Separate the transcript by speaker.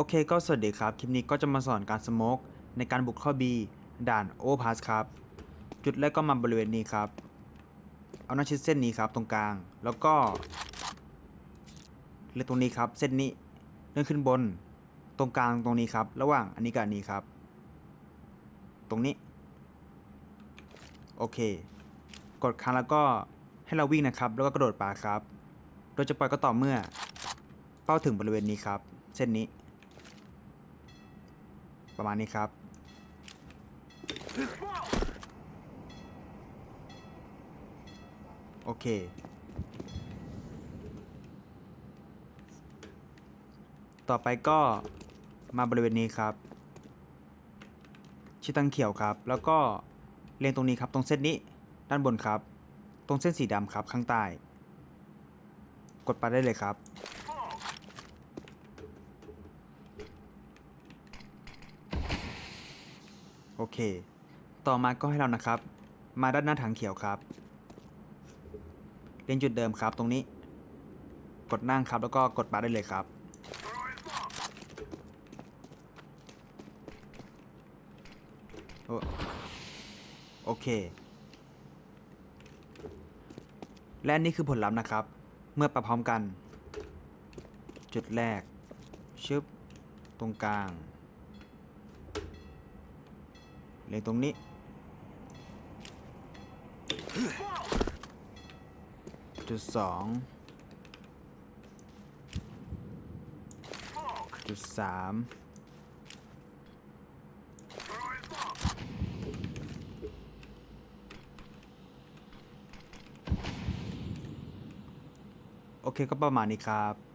Speaker 1: โอเคก็สวัสดีครับ คลิปนี้ก็จะมาสอนการสโมกในการบุกข้า B ด่านโอพาสครับ จุดแรกก็มาบริเวณนี้ครับ เอาหน้าชิดเส้นนี้ครับตรงกลาง แล้วก็เลือกตรงนี้ครับเส้นนี้เลื่อนขึ้นบน ตรงกลางตรงนี้ครับ ระหว่างอันนี้กับอันนี้ครับ ตรงนี้ โอเค กดค้างแล้วก็ให้เราวิ่งนะครับ แล้วก็กระโดดปาครับ โดยจะปล่อยก็ต่อเมื่อ เป้าถึงบริเวณนี้ครับ เส้นนี้ ประมาณนี้ครับ โอเค ต่อไปก็มาบริเวณนี้ครับ ชิตังเขียวครับ แล้วก็เลนตรงนี้ครับตรงเส้นนี้ด้านบนครับ ตรงเส้นสีดำครับข้างใต้ กดไปได้เลยครับ โอเค ต่อมาก็ให้เรานะครับ มาด้านหน้าถังเขียวครับเรียนจุดเดิมครับตรงนี้ กดนั่งครับแล้วก็กดปาได้เลยครับ โอโอเค และนี่คือผลลัพธ์นะครับ เมื่อปรับพร้อมกัน จุดแรก ชึบ ตรงกลาง เล็งตรงนี้ จุดสองจุดสามโอเคก็ประมาณนี้ครับ